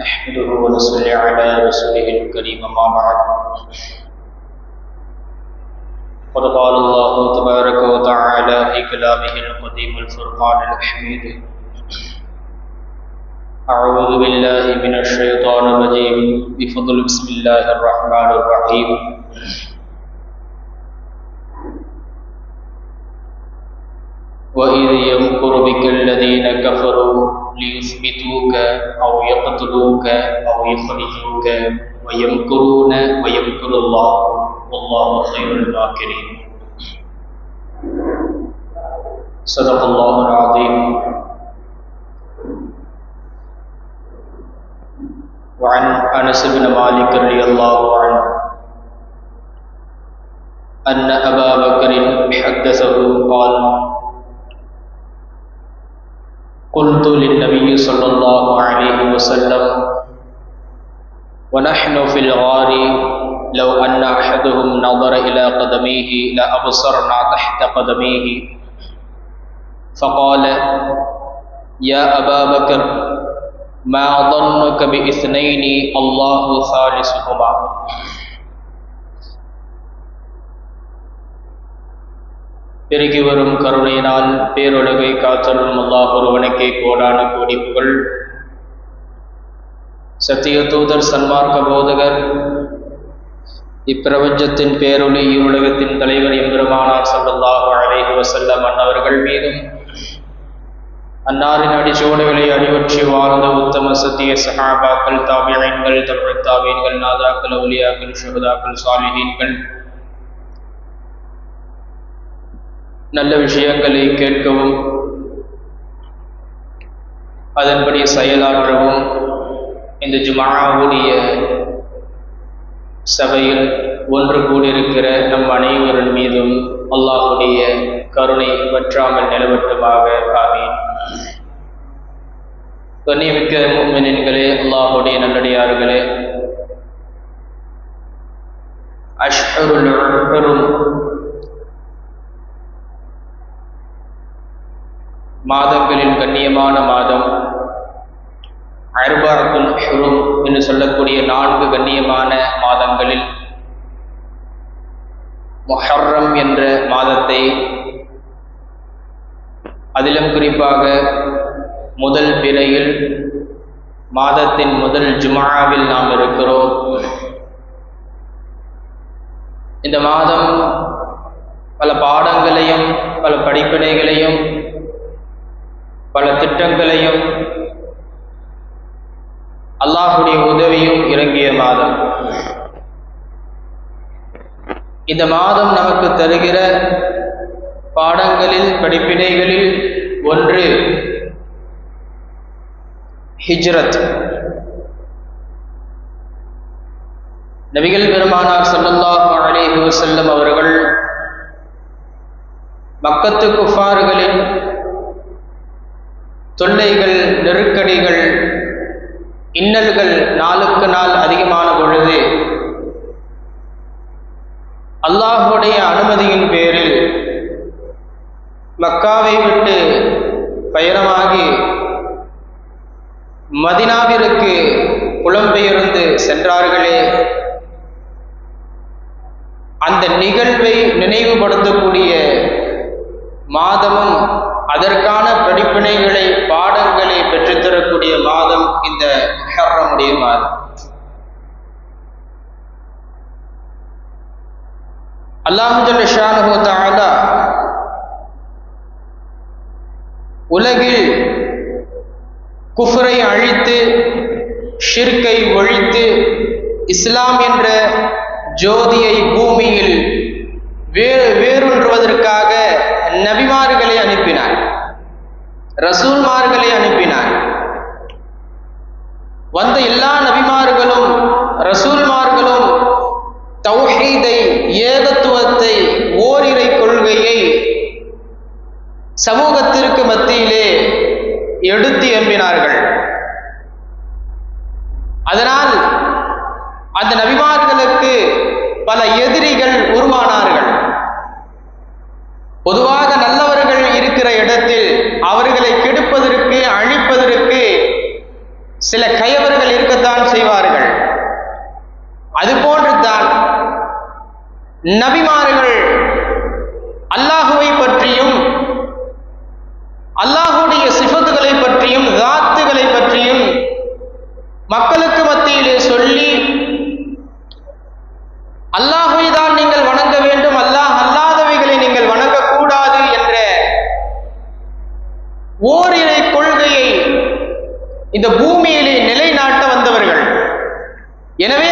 نحمده ونصلي على رسوله الكريم ما بعد. قد قال الله تبارك وتعالى في كلامه القديم الفرقان الحميد. أعوذ بالله من الشيطان الرجيم. بفضل بسم الله الرحمن الرحيم. وإذ يمكر بك الذين كفروا ليثبتوك أو يقتلوك أو يخرجوك ويمكرون ويمكر الله. والله خير الماكرين صدق الله العظيم. وعن أنس بن مالك رضي الله عنه. أن أبا بكر حدثه قال للنبي صلى الله عليه وسلم. ونحن في الغار لو أن أحدهم نظر إلى قدميه لأبصرنا تحت قدميه. فقال يا أبا بكر ما ظنك بإثنين الله ثالثهما؟ பெருகி வரும் கருணையினால் பேருலகை காத்தருளும் அல்லாஹ் ஒருவனுக்கே கோடான கோடிப்புகள். சத்திய தூதர் சன்மார்க்க போதகர் இப்பிரபஞ்சத்தின் பேரொளி இவ்வுலகத்தின் தலைவர் எம்பெருமானார் சல்லல்லாஹு அலைஹி வசல்லம் அன்னவர்கள் மீதும் அன்னாரின் அடிச்சோடுகளை அடிவற்றி வாழ்ந்த உத்தம சத்திய சஹாபாக்கள் தாபியங்கள் தமிழ் தாபியன்கள் நாதாக்கள் ஒலியாக்கள் சுகதாக்கள் சாலிஹீன்கள் நல்ல விஷயங்களை கேட்கவும் அதன்படி செயலாற்றவும் இந்த ஜுமாவுடைய சபையில் ஒன்று கூடியிருக்கிற நம் அனைவரின் மீதும் அல்லாஹுடைய கருணை வற்றாமல் நிலவட்டுமாக. ஆமீன். கண்ணியமிக்க முமினின்களே அல்லாஹுடைய நல்லடியார்களே அஷ்ஹருல் மாதங்களின் கண்ணியமான மாதம். அர்பாரத்துல் ஷுரு என்று சொல்லக்கூடிய நான்கு கண்ணியமான மாதங்களில் மொஹர்ரம் என்ற மாதத்தை அதிலும் குறிப்பாக முதல் பிறையில் மாதத்தின் முதல் ஜுமாவில் நாம் இருக்கிறோம். இந்த மாதம் பல பாடங்களையும் பல படிப்பினைகளையும் பல திட்டங்களையும் அல்லாஹுடைய உதவியும் இறங்கிய மாதம். இந்த மாதம் நமக்கு தருகிற பாடங்களில் படிப்பினைகளில் ஒன்று ஹிஜ்ரத். நபிகள் பெருமானார் சல்லல்லாஹு அலேஹி வசல்லம் அவர்கள் மக்கத்து குஃபார்களின் தொல்லைகள் நெருக்கடிகள் இன்னல்கள் நாளுக்கு நாள் அதிகமான பொழுது அல்லாஹுடைய அனுமதியின் பேரில் மக்காவை விட்டு பயணமாகி மதினாவிற்கு புலம்பெயர்ந்து சென்றார்களே. அந்த நிகழ்வை நினைவுபடுத்தக்கூடிய மாதமும் அதற்கான படிப்பினைகளை பாடங்களை பெற்றுத்தரக்கூடிய மாதம் இந்த முஹர்ரமுடைய மாதம் அல்லாஹு ஷானு தாலா உலகில் குஃபரை அழித்து ஷிர்கை ஒழித்து இஸ்லாம் என்ற ஜோதியை பூமியில் வேறு வேரூன்றுவதற்காக நபிமார்களை அனுப்பினார். ரசூல்மார்களை அனுப்பினார். வந்த நபிமார்கள் அல்லாஹுவை பற்றியும் அல்லாஹுடைய சிபத்துகளை பற்றியும் தாத்துகளை பற்றியும் மக்களுக்கு மத்தியிலே சொல்லி அல்லாஹுவை தான் நீங்கள் வணங்க வேண்டும் அல்லாஹ் அல்லாதவைகளை நீங்கள் வணங்கக்கூடாது என்ற ஓரிரை கொள்கையை இந்த பூமியிலே நிலைநாட்ட வந்தவர்கள். எனவே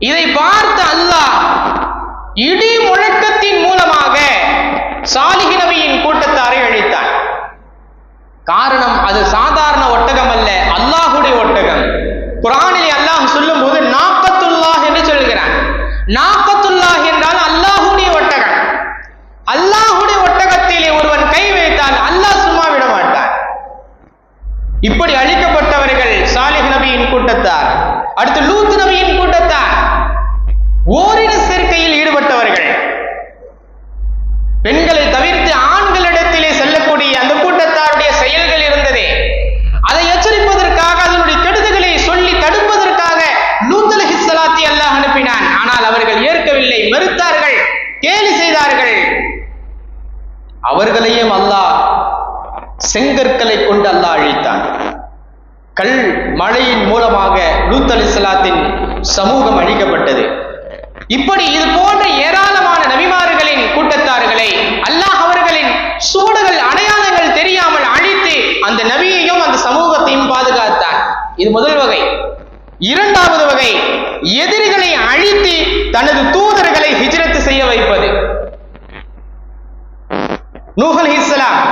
இதை பார்த்த அல்லாஹ் இடி முழக்கத்தின் மூலமாக சாலிஹி நபியின் கூட்டத்தாரை அழித்தான் காரணம் செங்கற்களை கொண்டு அல்லாஹ் அழித்தான். கல் மழையின் மூலமாக லூத் அலிஸ்லாத்தின் சமூகம் அழிக்கப்பட்டது. இப்படி இது போன்ற ஏராளமான நபிமார்களின் கூட்டத்தார்களை அல்லாஹ் அவர்களின் சூடுகள் அடையாளங்கள் தெரியாமல் அழித்து அந்த நபியையும் அந்த சமூகத்தையும் பாதுகாத்தான். இது முதல் வகை. இரண்டாவது வகை எதிரிகளை அழித்து தனது தூதர்களை ஹிஜ்ரத்து செய்ய வைப்பது. நூஹல் இஸ்லாம்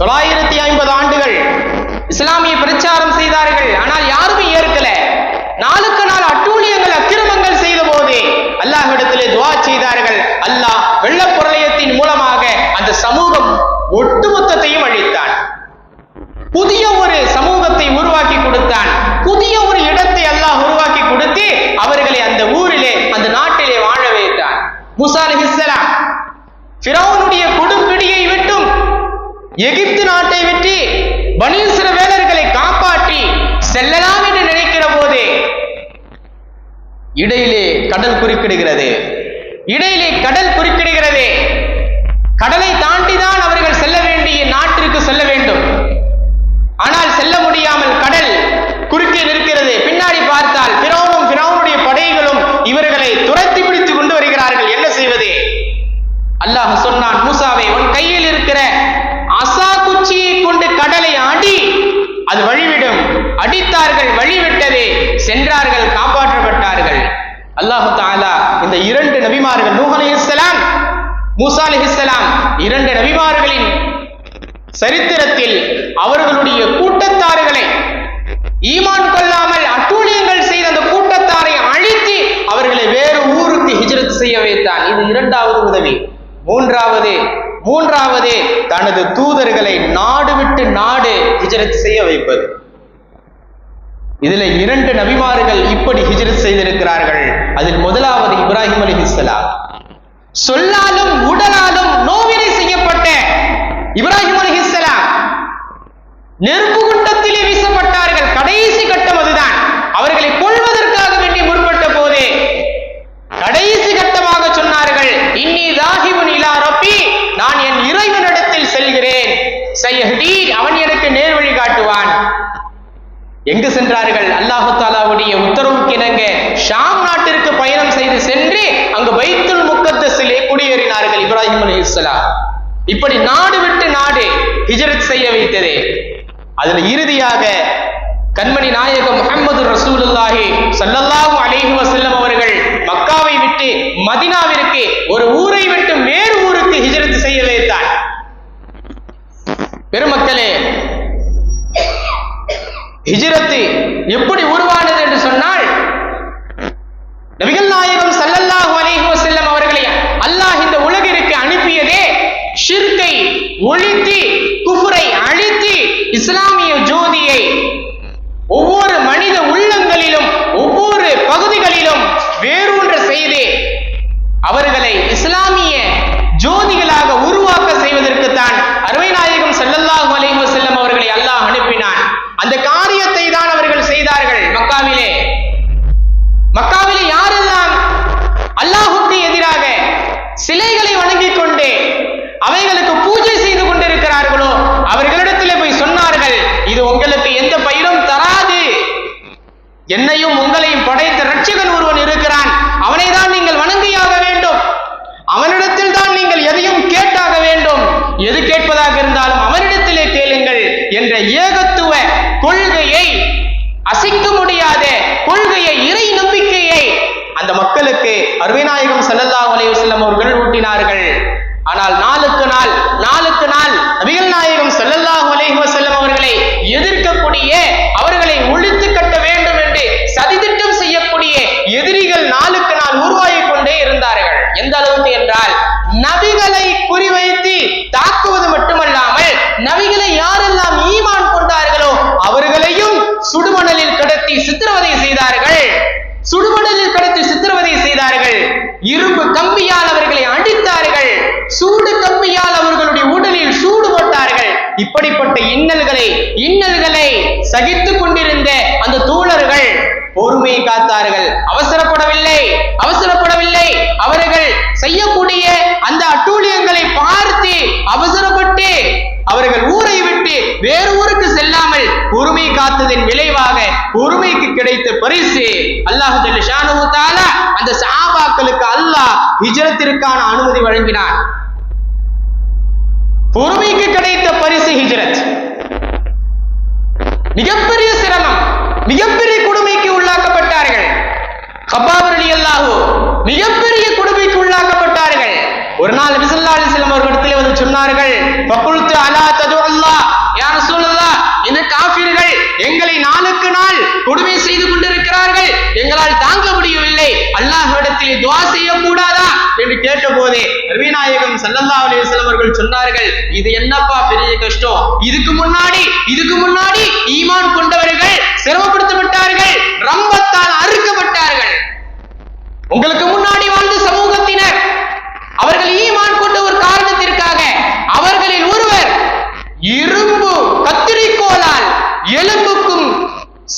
தொள்ளாயிரத்தி ஐம்பது ஆண்டுகள் இஸ்லாமிய பிரச்சாரம் செய்தார்கள். ஆனால் யாருமே ஏற்கல. நாளுக்கு நாள் அட்டூழியங்கள் அக்கிரமங்கள் செய்த போது அல்லாஹிடத்திலே துவா செய்தார்கள். அல்லாஹ் வெள்ள பிரளயத்தின் மூலமாக அந்த சமூகம் ஒட்டுமொத்தத்தையும் அழித்தான். புதிய ஒரு சமூகத்தை உருவாக்கி கொடுத்தான். புதிய ஒரு இடத்தை அல்லாஹ் உருவாக்கி கொடுத்து அவர்களை அந்த ஊரிலே அந்த நாட்டிலே வாழ வைத்தான். மூசா எகிப்து நாட்டை விட்டு சில வேலர்களை காப்பாற்றி செல்லலாம் என்று நினைக்கிற போதே இடையிலே கடல் குறுக்கிடுகிறது. இடையிலே கடல் குறுக்கிடுகிறது. கடலை தாண்டிதான் அவர்கள் செல்ல வேண்டிய நாட்டிற்கு செல்ல வேண்டும். ஆனால் செல்ல முடியாமல் கடல் குறுக்கே நிற்கிறது பின்னாடி பார்த்தால் பிறவும் பிறவுடைய படைகளும் இவர்களை துரத்தி பிடித்து கொண்டு வருகிறார்கள் என்ன செய்வது அல்லாஹ் சொன்னான் மூசாவை உன் கையில் இருக்கிற அசா குச்சியை கொண்டு கடலை அடி அது வழிவிடும் அடித்தார்கள் வழிவிட்டது சென்றார்கள் காப்பாற்றப்பட்டார்கள் அல்லாஹு தாலா இந்த இரண்டு நபிமார்கள் நூஹ் அலைஹிஸ்ஸலாம் மூசா அலைஹிஸ்ஸலாம் இரண்டு நபிமார்களின் சரித்திரத்தில் அவர்களுடைய கூட்டத்தார்களை ஈமான் கொள்ளாமல் அட்டூழியங்கள் செய்த அந்த கூட்டத்தாரை அழித்து அவர்களை வேறு ஊருக்கு ஹிஜ்ரத் செய்ய வைத்தான் இது இரண்டாவது உதவி. மூன்றாவது மூன்றாவது தனது தூதர்களை நாடு விட்டு நாடு ஹிஜ்ரத் செய்ய வைப்பது. இதுல இரண்டு நபிமார்கள் இப்படி ஹிஜ்ரத் செய்திருக்கிறார்கள். அதில் முதலாவது இப்ராஹிம் அலி இஸ்லாம் சொல்லாலும் உடலாலும் நோவினை செய்யப்பட்ட இப்ராஹிம் அலி இஸ்லாம் நெருப்பு குண்டத்திலே வீசப்பட்டார்கள். கடைசி கட்டம் அதுதான். அவர்களை கொள்வதற்காக வேண்டி முற்பட்ட போதே கடைசி கட்டமாக சொன்னார்கள் இன்னி ராகிபுன் இலா ரப்பி நான் என் இறைவனிடத்தில் செல்கிறேன். அவன் எனக்கு நேர் வழி காட்டுவான் எங்கு சென்றார்கள்? அல்லாஹு தாலாவுடைய உத்தரவுக்கு இணங்க ஷாம் நாட்டிற்கு பயணம் செய்து சென்று அங்கு பைத்துல் முக்கத்தஸிலே குடியேறினார்கள் இப்ராஹிம் அலைஹிஸ்ஸலாம். இப்படி நாடு விட்டு நாடு ஹிஜரத் செய்ய வைத்தது. அதுல இறுதியாக கண்மணி நாயகம் முகமது ரசூலுல்லாஹி சல்லல்லாஹு அலைஹி வசல்லம் அவர்கள் மக்காவை விட்டு மதினாவிற்கு ஒரு ஊரை விட்டு வேறு ஊருக்கு ஹிஜ்ரத் செய்ய வைத்தார் பெருமக்களே ஹிஜ்ரத்து எப்படி உருவானது என்று சொன்னால் நபிகள் நாயகம் ஸல்லல்லாஹு அலைஹி வஸல்லம் அவர்களை அல்லாஹ் இந்த உலகிற்கு அனுப்பியதே ஷிர்கை ஒழித்து குஃபுரை அழித்து இஸ்லாமிய ஜோதியை ஒவ்வொரு மனித உள்ளங்களிலும் ஒவ்வொரு பகுதிகளிலும் வேரூன்ற செய்து அவர்களை இஸ்லாமிய ஜோதிகளாக உருவாக்க செய்வதற்கு தான் அருமை நாயகம் ஸல்லல்லாஹு அலைஹி வஸல்லம் அவர்களை அல்லாஹ் அனுப்பினான் அந்த காரியத்தை தான் அவர்கள் செய்தார்கள் மக்காவிலே மக்காவிலே யாரெல்லாம் அல்லாஹுக்கு எதிராக சிலைகளை வணங்கிக் கொண்டு அவைகளுக்கு பூஜை செய்து கொண்டிருக்கிறார்களோ அவர்களிடத்திலே போய் சொன்னார்கள் இது உங்களுக்கு எந்த பயிரும் தராது என்னையும் உங்களையும் படைத்த ரட்சகன் ஒருவன் இருக்கிறான். அவனை தான் நீங்கள் வணங்கியாக வேண்டும். அவனிடத்தில் தான் நீங்கள் எதையும் கேட்டாக வேண்டும். எது கேட்பதாக இருந்தாலும் அவனிடத்திலே கேளுங்கள் என்ற ஏகத்துவ கொள்கையை அசைக்க முடியாத கொள்கையை இறை நம்பிக்கையை அந்த மக்களுக்கு அருமைநாயகம் செல்லல்லா உலக செல்லம் அவர்கள் ஊட்டினார்கள். இப்படிப்பட்ட இன்னல்களை இன்னல்களை சகித்துக் கொண்டிருந்த அந்த தூளர்கள் பொறுமையை காத்தார்கள். அவசரப்படவில்லை அவசரப்படவில்லை. அவர்கள் செய்யக்கூடிய அந்த அட்டூழியங்களை பார்த்து அவசரப்பட்டு அவர்கள் ஊரை விட்டு வேறு ஊருக்கு செல்லாமல் பொறுமை காத்ததின் விளைவாக பொறுமைக்கு கிடைத்த பரிசு அல்லாஹு ஜல்லிஷானு அந்த சாபாக்களுக்கு அல்லாஹ் ஹிஜரத்திற்கான அனுமதி வழங்கினார் பொறுமைக்கு கிடைத்த பரிசு ஹிஜ்ரத். மிகப்பெரிய சிரமம் மிகப்பெரிய கொடுமைக்கு உள்ளாக்கப்பட்டார்கள். கபாப் ரலியல்லாஹு மிகப்பெரிய கொடுமைக்கு உள்ளாக்கப்பட்டார்கள். ஒரு நாள் நபி ஸல்லல்லாஹு அவர்களிடத்தில் வந்து சொன்னார்கள் பக்குழுத்து அலா தது கேட்ட போதே ரவிநாயகம் ஸல்லல்லாஹு அலைஹி அவர்கள் சொன்னார்கள் இது என்னப்பா பெரிய கஷ்டம்? இதுக்கு முன்னாடி இதுக்கு முன்னாடி ஈமான் கொண்டவர்கள் சிரமப்படுத்தப்பட்டார்கள் ரம்பத்தால் அறுக்கப்பட்டார்கள். உங்களுக்கு முன்னாடி வாழ்ந்த சமூகத்தினர் அவர்கள் ஈமான் கொண்ட ஒரு காரணத்திற்காக அவர்களில் ஒருவர் இரும்பு கத்திரிக்கோளால் எலும்புக்கும்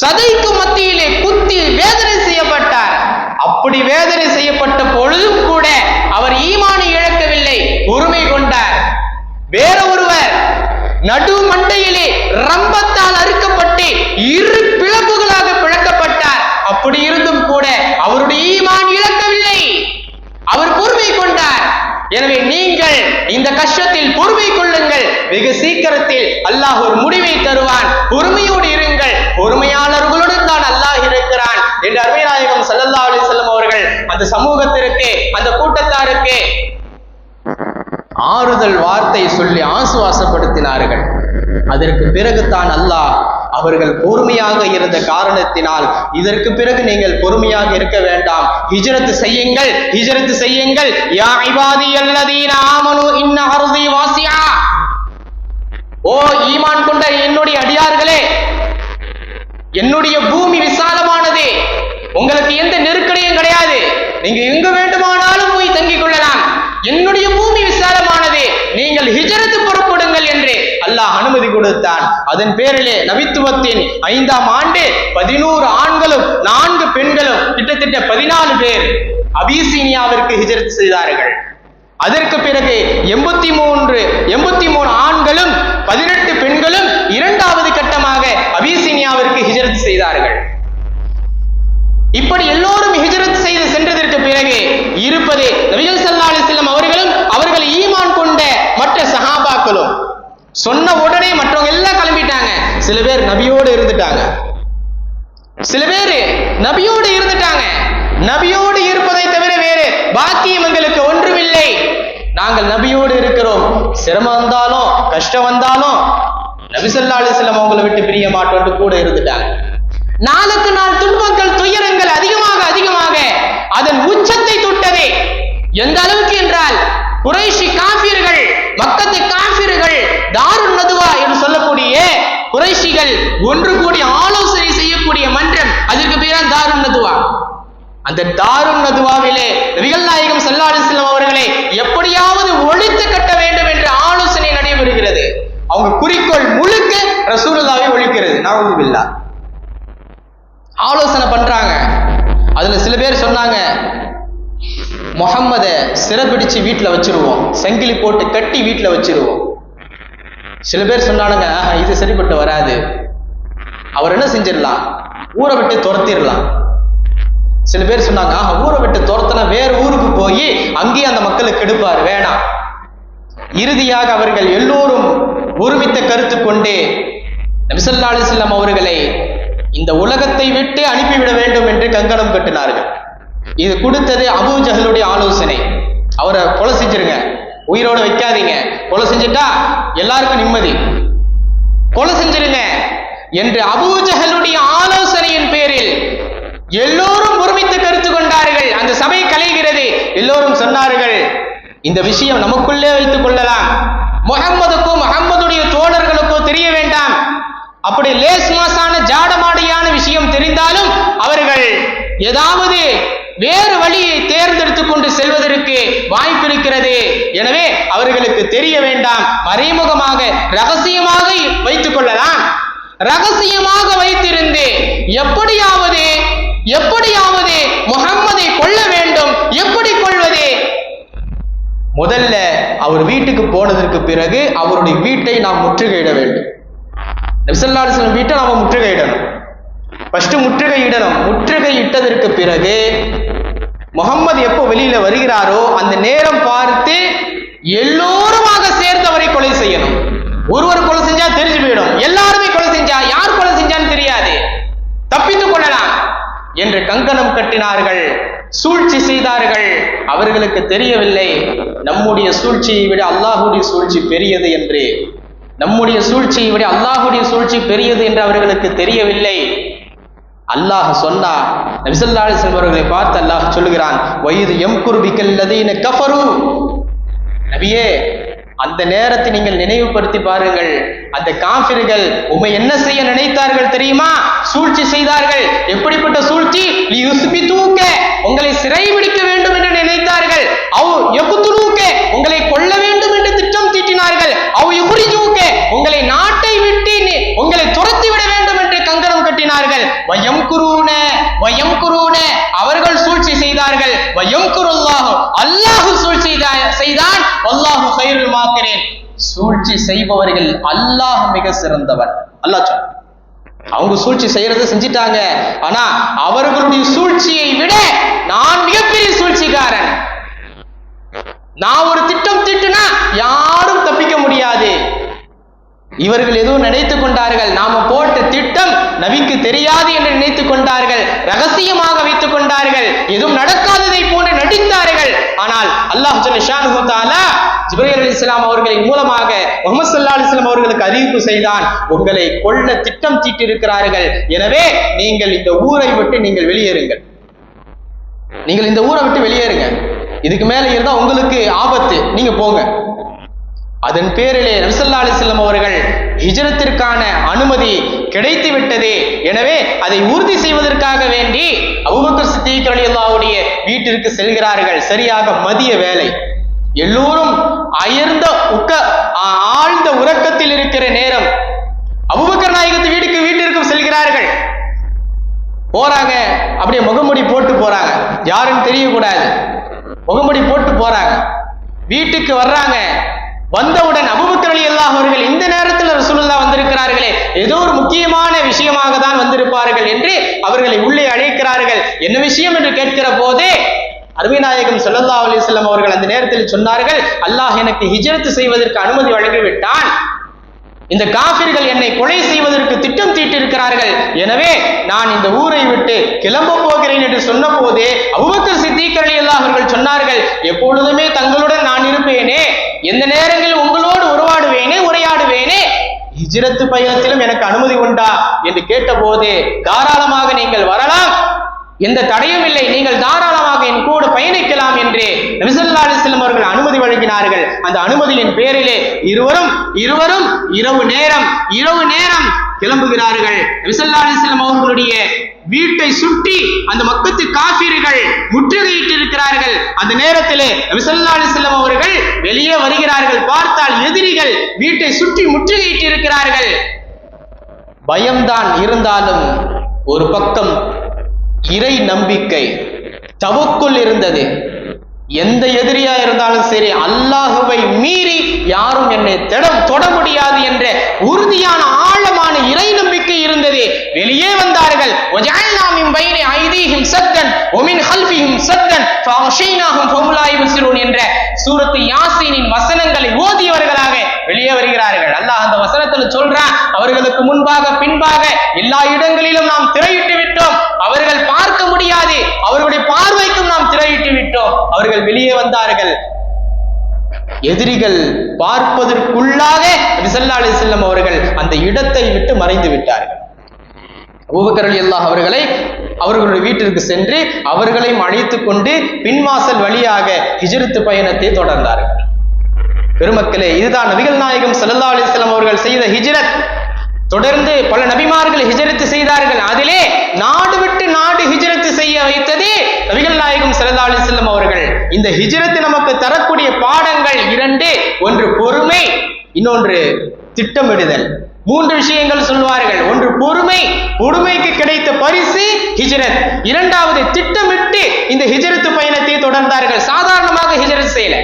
சதைக்கும் மத்தியிலே குத்தி வேதனை செய்யப்பட்டார். அப்படி வேதனை செய்யப்பட்ட பொழுதும் கூட அவர் ஈமானை இழக்கவில்லை பொறுமை கொண்டார் வேற ஒருவர் நடு மண்டையிலே ரம்பத்தால் அறுக்கப்பட்டு இரு பிளவுகளாக பிளக்கப்பட்டார். அப்படி இருந்தும் கூட அவருடைய ஈமான் இழக்கவில்லை. அவர் பொறுமை கொண்டார். எனவே நீங்கள் இந்த கஷ்டத்தில் பொறுமை கொள்ளுங்கள். வெகு சீக்கிரத்தில் அல்லாஹ் ஒரு முடிவை தருவான். பொறுமையோடு இருங்கள். பொறுமையாளர்களுடன் தான் அல்லாஹ் இருக்கிறான். என்று அருமைநாயகம் ஸல்லல்லாஹு அலைஹி வஸல்லம் அவர்கள் அந்த சமூகத்திற்கு அந்த கூட்டத்தாருக்கு ஆறுதல் வார்த்தை சொல்லி ஆசுவாசப்படுத்தினார்கள். அதற்கு பிறகுதான் அல்லாஹ் அவர்கள் பொறுமையாக இருந்த காரணத்தினால் இதற்கு பிறகு நீங்கள் பொறுமையாக இருக்க வேண்டாம். ஹிஜரத்து செய்யுங்கள் ஹிஜரத்து செய்யுங்கள். யா இபாதி அல்லதீன ஆமனு இன்ன அருதி வாசியா. ஓ ஈமான் கொண்ட என்னுடைய அடியார்களே என்னுடைய பூமி விசாலமானது. உங்களுக்கு எந்த நெருக்கடியும் கிடையாது. நீங்க எங்கு வேண்டுமானாலும் போய் தங்கிக் கொள்ளலாம். என்னுடைய நீங்கள் ஹிஜரத்து புறப்படுங்கள் என்று அல்லாஹ் அனுமதி கொடுத்தான். அதன் பேரிலே நபித்துவத்தின் ஐந்தாம் ஆண்டு பதினோரு ஆண்களும் நான்கு பெண்களும் கிட்டத்தட்ட பதினாலு பேர் அபிசீனியாவிற்கு ஹிஜரத் செய்தார்கள். அதற்கு பிறகு எண்பத்தி மூன்று எண்பத்தி மூணு ஆண்களும் பதினெட்டு பெண்களும் இரண்டாவது கட்டமாக அபிசீனியாவிற்கு ஹிஜரத் செய்தார்கள் இப்படி எல்லோரும் ஹிஜரத் செய்து சென்றதற்கு பிறகு இருப்பது நபிகள் ஸல்லல்லாஹு அலைஹி வஸல்லம் அவர்களும் அவர்கள் ஈமான் கொண்ட மற்ற சஹாபாக்களும் சொன்ன உடனே மற்றவங்க எல்லாம் கிளம்பிட்டாங்க. சில பேர் நபியோடு இருந்துட்டாங்க. சில பேர் நபியோடு இருந்துட்டாங்க. நபியோடு இருப்பதை தவிர வேறு பாக்கியம் எங்களுக்கு ஒன்றுமில்லை. நாங்கள் நபியோடு இருக்கிறோம். சிரமம் வந்தாலும் கஷ்டம் வந்தாலும் நபி ஸல்லல்லாஹு அவங்களை விட்டு பிரிய மாட்டோம்னு கூட இருந்துட்டாங்க. நாளுக்கு நாள் துன்பங்கள் துயரங்கள் அதிகமாக அதிகமாக அதன் உச்சத்தை தொட்டதே. எந்த அளவுக்கு என்றால் குறைஷி காபியர்கள் மக்கத்தை காபிர்கள் தாருன் நதுவா என்று சொல்லக்கூடிய குறைஷிகள் ஒன்று கூடி ஆலோசனை செய்யக்கூடிய மன்றம் அதற்கு பேர் தாருன் நதுவா. அந்த தாரும் நதுவாவிலே நபிகள் நாயகம் ஸல்லல்லாஹு அலைஹி அவர்களை எப்படியாவது ஒழித்து கட்ட வேண்டும் என்ற ஆலோசனை நடைபெறுகிறது. அவங்க குறிக்கோள் முழுக்க ரசூலுல்லாவை ஒழிக்கிறது. நவுதுபில்லா. ஆலோசனை பண்றாங்க. அதுல சில பேர் சொன்னாங்க முகம்மத சிறப்பிடிச்சு வீட்டுல வச்சிருவோம். சங்கிலி போட்டு கட்டி வீட்டுல வச்சிருவோம். சில பேர் சொன்னானுங்க இது சரிப்பட்டு வராது. அவர் என்ன செஞ்சிடலாம்? ஊரை விட்டு துரத்திடலாம். சில பேர் சொன்னாங்க ஆஹா ஊரை விட்டு துரத்தினா வேற ஊருக்கு போய் அங்கேயே அந்த மக்களுக்கு கெடுப்பார் வேணாம். இறுதியாக அவர்கள் எல்லோரும் ஒருமித்த கருத்து கொண்டே நபிசல்லா அலிஸ்லாம் அவர்களை இந்த உலகத்தை விட்டு அனுப்பிவிட வேண்டும் என்று கங்கணம் கட்டினார்கள். இது கொடுத்தது அபு ஜஹலுடைய ஆலோசனை. அவரை கொலை செஞ்சிருங்க. உயிரோட வைக்காதீங்க. கொலை செஞ்சுட்டா எல்லாருக்கும் நிம்மதி. கொலை செஞ்சிருங்க. என்று அபூஜகலுடைய ஆலோசனையின் பேரில் எல்லோரும் ஒருமித்து கருத்து கொண்டார்கள். அந்த சபை கலைகிறது. எல்லோரும் சொன்னார்கள் இந்த விஷயம் நமக்குள்ளே வைத்துக் கொள்ளலாம். முகம்மதுக்கோ முகம்மதுடைய தோழர்களுக்கோ தெரிய வேண்டாம். அப்படி லேஸ் மாசான ஜாடமாடியான விஷயம் தெரிந்தாலும் அவர்கள் ஏதாவது வேறு வழியை தேர்ந்தெடுத்து கொண்டு செல்வதற்கு வாய்ப்பு இருக்கிறது எனவே அவர்களுக்கு தெரிய வேண்டாம். மறைமுகமாக ரகசியமாக வைத்துக் கொள்ளலாம். ரகசியமாக வைத்திருந்து எப்படியாவது எப்படியாவது முகம்மதை கொள்ள வேண்டும். எப்படி கொள்வது? முதல்ல அவர் வீட்டுக்கு போனதற்கு பிறகு அவருடைய வீட்டை நாம் முற்றுகையிட வேண்டும். நபிசல்லாஸ்லம் வீட்டை நாம முற்றுகையிடணும். ஃபர்ஸ்ட் முற்றுகை இடணும். முற்றுகை இட்டதற்கு பிறகு முகம்மது எப்போ வெளியில வருகிறாரோ அந்த நேரம் பார்த்து எல்லோருமாக சேர்ந்து அவரை கொலை செய்யணும். ஒருவர் கொலை செஞ்சா தெரிஞ்சு போயிடும். எல்லாருமே கொலை செஞ்சா யார் கொலை செஞ்சான்னு தெரியாது. தப்பித்துக் கொள்ளலாம் என்று கங்கணம் கட்டினார்கள். சூழ்ச்சி செய்தார்கள். அவர்களுக்கு தெரியவில்லை. நம்முடைய சூழ்ச்சியை விட அல்லாஹுடைய சூழ்ச்சி பெரியது என்று. நம்முடைய சூழ்ச்சியை விட அல்லாஹுடைய சூழ்ச்சி பெரியது என்று அவர்களுக்கு தெரியவில்லை. அல்லாஹ் சொன்னா நபிசல்லா அலிஸ்லாம் அவர்களை பார்த்து அல்லாஹ் சொல்லுகிறான் வயது எம் குருபிக்கல்லதீன கஃபரு. நபியே அந்த நேரத்தை நீங்கள் நினைவுபடுத்தி பாருங்கள். அந்த காஃபிர்கள் உமை என்ன செய்ய நினைத்தார்கள் தெரியுமா? சூழ்ச்சி செய்தார்கள். எப்படிப்பட்ட சூழ்ச்சி? தூக்க உங்களை சிறைபிடிக்க வேண்டும் என்று நினைத்தார்கள். அவ் எகுத்துருக்க உங்களை கொல்ல வேண்டும் என்று திட்டம் தீட்டினார்கள் அவ் யுகுரிஜூக்க உங்களை நாட்டை விட்டு நி- உங்களை துரத்தி விட வேண்டும் என்று செய்தார்கள். வயம் குருன வயம் குருன அவர்கள் சூழ்ச்சி செய்தார்கள். வயம் குருல்லாஹு அல்லாஹு சூழ்ச்சி செய்தான். அல்லாஹு ஹைருல் மாக்கிறேன் சூழ்ச்சி செய்பவர்கள் அல்லாஹ் மிக சிறந்தவன் அல்லாஹ் சொல். அவங்க சூழ்ச்சி செய்யறது செஞ்சிட்டாங்க. ஆனா அவர்களுடைய சூழ்ச்சியை விட நான் மிகப்பெரிய சூழ்ச்சிக்காரன். நான் ஒரு திட்டம் திட்டுனா யாரும் தப்பிக்க முடியாது. இவர்கள் எதுவும் நினைத்துக் கொண்டார்கள். நாம போட்ட திட்டம் நபிக்கு தெரியாது என்று நினைத்துக் கொண்டார்கள். ரகசியமாக வைத்துக் கொண்டார்கள். எதுவும் நடக்காததை போன்று நடித்தார்கள். ஆனால் அல்லாஹ் ஷானு தாலா ஜிப்ரீல் அலிஸ்லாம் அவர்களின் மூலமாக முகமது சல்லா அலிஸ்லாம் அவர்களுக்கு அறிவிப்பு செய்தான். உங்களை கொல்ல திட்டம் தீட்டிருக்கிறார்கள். எனவே நீங்கள் இந்த ஊரை விட்டு நீங்கள் வெளியேறுங்கள். நீங்கள் இந்த ஊரை விட்டு வெளியேறுங்க. இதுக்கு மேல இருந்தா உங்களுக்கு ஆபத்து. நீங்க போங்க. அதன் பேரிலே நபிசல்லா அலிஸ்லாம் அவர்கள் ஹிஜரத்திற்கான அனுமதி கிடைத்து விட்டது எனவே அதை உறுதி செய்வதற்காக வேண்டி அபூபக்கர் சித்திக் அல்லாவுடைய வீட்டிற்கு செல்கிறார்கள். சரியாக மதிய வேலை. எல்லோரும் அயர்ந்த உக்க ஆழ்ந்த உறக்கத்தில் இருக்கிற நேரம் அபுபக்கர் நாயகத்து வீட்டுக்கு வீட்டிற்கும் செல்கிறார்கள். போறாங்க. அப்படியே முகமுடி போட்டு போறாங்க. யாருன்னு தெரியக்கூடாது. முகமுடி போட்டு போறாங்க. வீட்டுக்கு வர்றாங்க. வந்தவுடன் அபூபக்கர் அல்லாஹ் அவர்கள் இந்த நேரத்தில் ரசூலுல்லா வந்திருக்கிறார்களே ஏதோ ஒரு முக்கியமான விஷயமாக தான் வந்திருப்பார்கள் என்று அவர்களை உள்ளே அழைக்கிறார்கள். என்ன விஷயம் என்று கேட்கிற போதே அருமைநாயகம் ஸல்லல்லாஹு அலைஹி அவர்கள் அந்த நேரத்தில் சொன்னார்கள் அல்லாஹ் எனக்கு ஹிஜரத்து செய்வதற்கு அனுமதி வழங்கிவிட்டான். இந்த காபிர்கள் என்னை கொலை செய்வதற்கு திட்டம் தீட்டிருக்கிறார்கள். எனவே நான் இந்த ஊரை விட்டு கிளம்ப போகிறேன் என்று சொன்ன போதே அபூபக்கர் சித்திக் எல்லாம் அவர்கள் சொன்னார்கள் எப்பொழுதுமே தங்களுடன் நான் இருப்பேனே எந்த நேரங்களில் உங்களோடு உருவாடுவேனே உரையாடுவேனே ஹிஜ்ரத்து பயணத்திலும் எனக்கு அனுமதி உண்டா? என்று கேட்டபோது தாராளமாக நீங்கள் வரலாம் எந்த தடையும் இல்லை நீங்கள் தாராளமாக என் கூட பயணிக்கலாம் என்று நபிசல்லா அலிஸ்லம் அவர்கள் அனுமதி வழங்கினார்கள். அந்த அனுமதியின் பேரிலே இருவரும் இருவரும் இரவு நேரம் இரவு நேரம் கிளம்புகிறார்கள். நபிசல்லா அலிஸ்லம் அவர்களுடைய வீட்டை சுற்றி அந்த மக்கத்து காஃபிர்கள் முற்றுகையிட்டிருக்கிறார்கள். அந்த நேரத்திலே நபிசல்லா அலிஸ்லம் அவர்கள் வெளியே வருகிறார்கள். பார்த்தால் எதிரிகள் வீட்டை சுற்றி முற்றுகையிட்டிருக்கிறார்கள். பயம்தான் இருந்தாலும் ஒரு பக்கம் இறை நம்பிக்கை தவக்குள் இருந்தது. எந்த எதிரியா இருந்தாலும் சரி அல்லாஹுவை மீறி யாரும் என்னை தொட முடியாது என்ற உறுதியான ஆழமான இறை நம்பிக்கை இருந்தது வெளியே வந்தார்கள் وَجَعَلْنَا مِنْ بَيْنِ أَيْدِيهِمْ سَدًّا وَمِنْ خَلْفِهِمْ سَدًّا فَأَغْشَيْنَاهُمْ فَهُمْ لَا يُبْصِرُونَ என்ற சூரத்து யாசீனின் வசனங்களை ஓதியவர்களாக வெளியே வருகிறார்கள் அல்லாஹ் அந்த வசனத்தில் சொல்றான் அவர்களுக்கு முன்பாக பின்பாக எல்லா இடங்களிலும் நாம் திரையிட்டு விட்டோம் அவர்கள் பார்க்க முடியாது அவர்களுடைய பார்வைக்கும் நாம் திரையிட்டு விட்டோம் அவர்கள் வெளியே வந்தார்கள் எதிரிகள் பார்ப்பதற்குள்ளாக ரிசல்லா அலிசல்லம் அவர்கள் அந்த இடத்தை விட்டு மறைந்து விட்டார்கள் அபூபக்கர் அல்லாஹ் அவர்களை அவர்களுடைய வீட்டிற்கு சென்று அவர்களையும் அழைத்து கொண்டு பின்வாசல் வழியாக ஹிஜிருத்து பயணத்தை தொடர்ந்தார்கள். பெருமக்களே இதுதான் நபிகள் நாயகம் சல்லா அலிஸ்லாம் அவர்கள் செய்த ஹிஜ்ரத். தொடர்ந்து பல நபிமார்கள் ஹிஜரத்து செய்தார்கள். அதிலே நாடு விட்டு நாடு ஹிஜரத்து செய்ய வைத்ததே நபிகள் நாயகம் ஸல்லல்லாஹு அலிஸ்லம் அவர்கள். இந்த ஹிஜரத்து நமக்கு தரக்கூடிய பாடங்கள் இரண்டு. ஒன்று பொறுமை இன்னொன்று திட்டமிடுதல். மூன்று விஷயங்கள் சொல்வார்கள் ஒன்று பொறுமை பொறுமைக்கு கிடைத்த பரிசு ஹிஜரத். இரண்டாவது திட்டமிட்டு இந்த ஹிஜரத்து பயணத்தை தொடர்ந்தார்கள். சாதாரணமாக ஹிஜரத் செய்யல.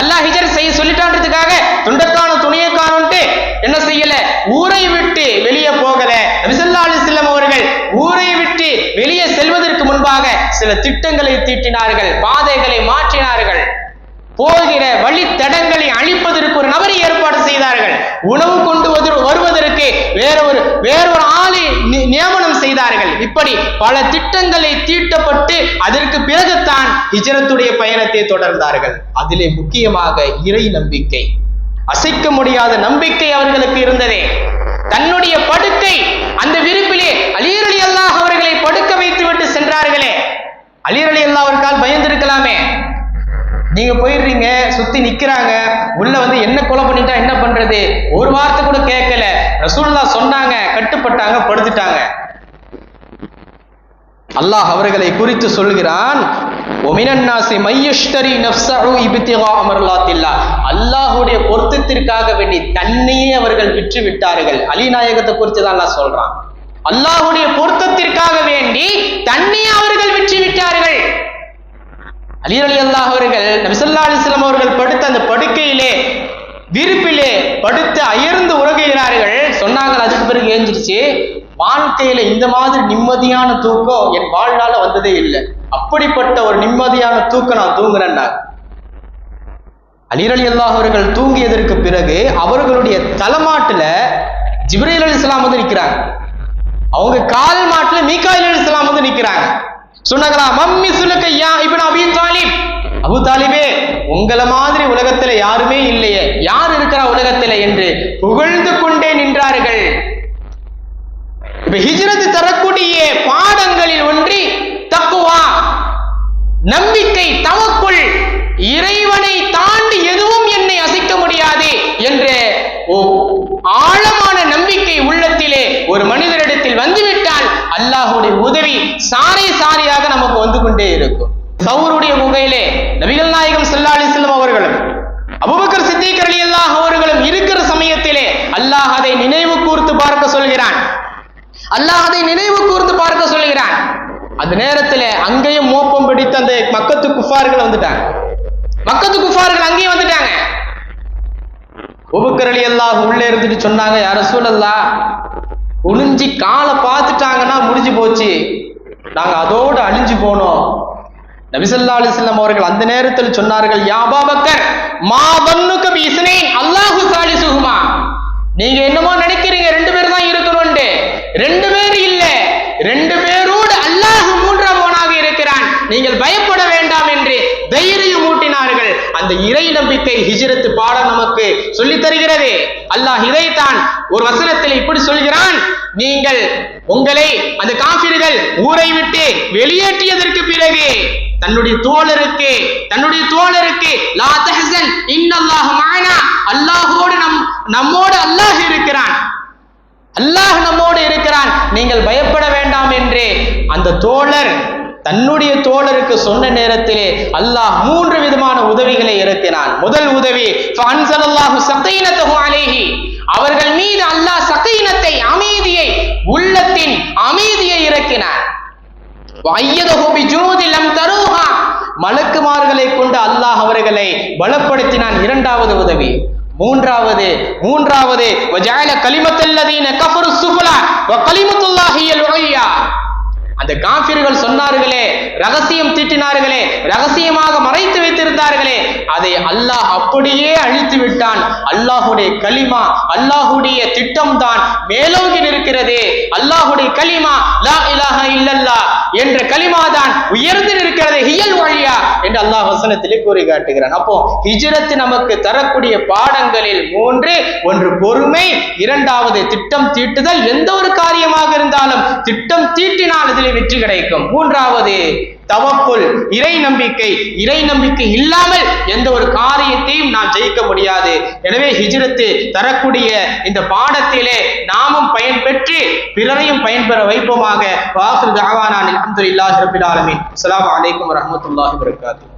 அல்லாஹ் ஹிஜரத் செய்ய சொல்லிட்டான்றதுக்காக துண்டக்கான காணும்ட்டு என்ன செய்யல? ஊரை விட்டு வெளியே போகல. நபிசல்லா அலிஸ்லாம் அவர்கள் ஊரை சில திட்டங்களை தீட்டினார்கள். பாதைகளை மாற்றினார்கள். போகிற வழித்தடங்களை அழிப்பதற்கு ஒரு நபரை உணவு கொண்டு வருவதற்கு வேற ஒரு வேறொரு ஆளை நி- நியமனம் செய்தார்கள். இப்படி பல திட்டங்களை தீட்டப்பட்டு அதற்கு பிறகுதான் ஹிஜரத்துடைய பயணத்தை தொடர்ந்தார்கள். அதிலே முக்கியமாக இறை நம்பிக்கை. அசைக்க முடியாத நம்பிக்கை அவர்களுக்கு இருந்ததே. தன்னுடைய படுக்கை அந்த விருப்பிலே அலீர் அலி அல்லாஹ் அவர்களை படுக்க வைத்து விட்டு சென்றார்களே. அலீர் அலி அல்லாஹ் அவர்களால் பயந்திருக்கலாமே. நீங்க போயிடுறீங்க சுத்தி நிக்கிறாங்க உள்ள வந்து என்ன கொலை பண்ணிட்டா என்ன பண்றது? ஒரு வார்த்தை கூட கேட்கல. ரசூல்லா சொன்னாங்க கட்டுப்பட்டாங்க படுத்துட்டாங்க. அல்லாஹ் அவர்களை குறித்து சொல்கிறான் அல்லாஹுடைய பொருத்தத்திற்காக வேண்டி தன்னையே அவர்கள் விற்று விட்டார்கள் அலிநாயகத்தை குறித்து தான் நான் சொல்றான். அல்லாஹுடைய பொருத்தத்திற்காக வேண்டி தன்னையே அவர்கள் விற்று விட்டார்கள் அலி அலி அல்லாஹ் அவர்கள் நபிசல்லா அலிஸ்லாம் அவர்கள் படுத்த அந்த படுக்கையிலே விருப்பிலே படுத்து அயர்ந்து உறங்குகிறார்கள். சொன்னாங்க அதுக்கு பிறகு ஏஞ்சிருச்சு வாழ்க்கையில இந்த மாதிரி நிம்மதியான தூக்கம் என் வாழ்நாள வந்ததே இல்லை. அப்படிப்பட்ட ஒரு நிம்மதியான தூக்கம் நான் தூங்குறேன்னா? அலிரலி அல்லாஹ் அவர்கள் தூங்கியதற்கு பிறகு அவர்களுடைய தலைமாட்டுல ஜிப்ரேல் அலி இஸ்லாம் வந்து நிற்கிறாங்க அவங்க கால் மாட்டுல மீகாயில் அலி இஸ்லாம் வந்து நிற்கிறாங்க சொன்னாங்களா மம்மி சுலுக்க யா இப்ப அபி தாலிப். அபு தாலிபே உங்களை மாதிரி உலகத்துல யாருமே இல்லையே. யார் இருக்கிறா உலகத்துல? என்று புகழ்ந்து கொண்டே நின்றார்கள். இப்ப ஹிஜ்ரத் தரக்கூடிய பாடங்களில் ஒன்றி தக்குவா நம்பிக்கை தவ இறைவனை தாண்டி எதுவும் என்னை அசைக்க முடியாது என்ற ஓ- ஆழமான நம்பிக்கை உள்ளத்திலே ஒரு மனிதரிடத்தில் வந்துவிட்டால் அல்லாஹ்வுடைய உதவி சாரை சாரியாக நமக்கு வந்து கொண்டே இருக்கும். சௌருடைய முகையிலே நபிகள் நாயகம் ஸல்லல்லாஹு செல்லும் வஸல்லம் அவர்களும் அபூபக்கர் சித்திக் அல்லாஹ் அவர்களும் இருக்கிற சமயத்திலே அல்லாஹ் அதை நினைவு கூர்த்து பார்க்க சொல்கிறான். அல்லாஹ் அதை நினைவு கூர்ந்து பார்க்க சொல்கிறான். அந்த நேரத்தில் அங்கேயும் மோப்பம் பிடித்த அந்த மக்கத்து குஃபார்கள் வந்துட்டாங்க. மக்கத்து குஃபார்கள் அங்கேயும் வந்துட்டாங்க. உபக்கர் அலி அல்லாஹ் உள்ளே இருந்துட்டு சொன்னாங்க யார சூழல்லா குனிஞ்சி காலை பார்த்துட்டாங்கன்னா முடிஞ்சு போச்சு. நாங்க அதோடு அழிஞ்சு போனோம். நபிசல்லா அலிஸ்லாம் அவர்கள் அந்த நேரத்தில் சொன்னார்கள் யா மா பன்னுக்கு பி அல்லாஹு சாலிசுஹுமா. நீங்க என்னமோ நினைக்கிறீங்க ரெண்டு பேர் தான் இருக்கணும்னு ரெண்டு பேர் இல்ல ரெண்டு பேரோடு அல்லாஹ் மூன்றாவனாக இருக்கிறான். நீங்கள் பயப்பட வேண்டாம் என்று தைரியம் ஊட்டினார்கள். அந்த இறை நம்பிக்கை ஹிஜ்ரத் பாடம் நமக்கு சொல்லி தருகிறது. அல்லாஹ் இதைத்தான் ஒரு வசனத்தில் இப்படி சொல்கிறான் நீங்கள் உங்களை அந்த காபிர்கள் ஊரை விட்டு வெளியேற்றியதற்கு பிறகு தன்னுடைய தோழருக்கு தன்னுடைய தோழருக்கு லா தஹசன் இன்னல்லாஹு மானா. அல்லாஹ்வோடு நம் நம்மோடு அல்லாஹ் இருக்கிறான். அல்லாஹ் நம்மோடு இருக்கிறான். நீங்கள் பயப்பட வேண்டாம் என்று அந்த தோழர் தன்னுடைய தோழருக்கு சொன்ன நேரத்திலே அல்லாஹ் மூன்று விதமான உதவிகளை இறக்கினான் முதல் உதவி அவர்கள் மீது அல்லாஹ் சகீனத்தை அமைதியை உள்ளத்தின் அமைதியை இறக்கினார் மலக்குமார்களை கொண்டு அல்லாஹ் அவர்களை பலப்படுத்தினான். இரண்டாவது உதவி. மூன்றாவது மூன்றாவது கலிமத்தல்லதீன கஃபரு சுஃபலா வ கலிமத்துல்லாஹியல் உல்யா அந்த காபிர்கள் சொன்னார்களே ரகசியம் தீட்டினார்களே ரகசியமாக மறைத்து வைத்திருந்தார்களே அதை அல்லாஹ் அப்படியே அழித்து விட்டான். அல்லாஹுடைய கலிமா அல்லாஹுடைய திட்டம் தான் மேலோங்கி நிற்கிறது. அல்லாஹுடைய கலிமா லா இலாஹ இல்லல்லா என்ற கலிமா தான் உயர்ந்து நிற்கிறது ஹியல் வழியா என்று அல்லாஹ் வசனத்திலே கூறி காட்டுகிறான் அப்போ ஹிஜ்ரத் நமக்கு தரக்கூடிய பாடங்களில் மூன்று ஒன்று பொறுமை இரண்டாவது திட்டம் தீட்டுதல் எந்த ஒரு காரியமாக இருந்தாலும் திட்டம் தீட்டினால் இதில் வெற்றி கிடைக்கும். மூன்றாவது தவக்குல் இறை நம்பிக்கை. இறை நம்பிக்கை இல்லாமல் எந்த ஒரு காரியத்தையும் நாம் ஜெயிக்க முடியாது. எனவே ஹிஜ்ரத்து தரக்கூடிய இந்த பாடத்திலே நாமும் பயன்பெற்று பிறரையும் பயன்பெற வைப்போமாக. வாசல் தாவானான் அல்ஹம்துலில்லாஹி ரப்பில் ஆலமீன். அஸ்ஸலாமு அலைக்கும் வரஹ்மத்துல்லாஹி வபரகாத்துஹு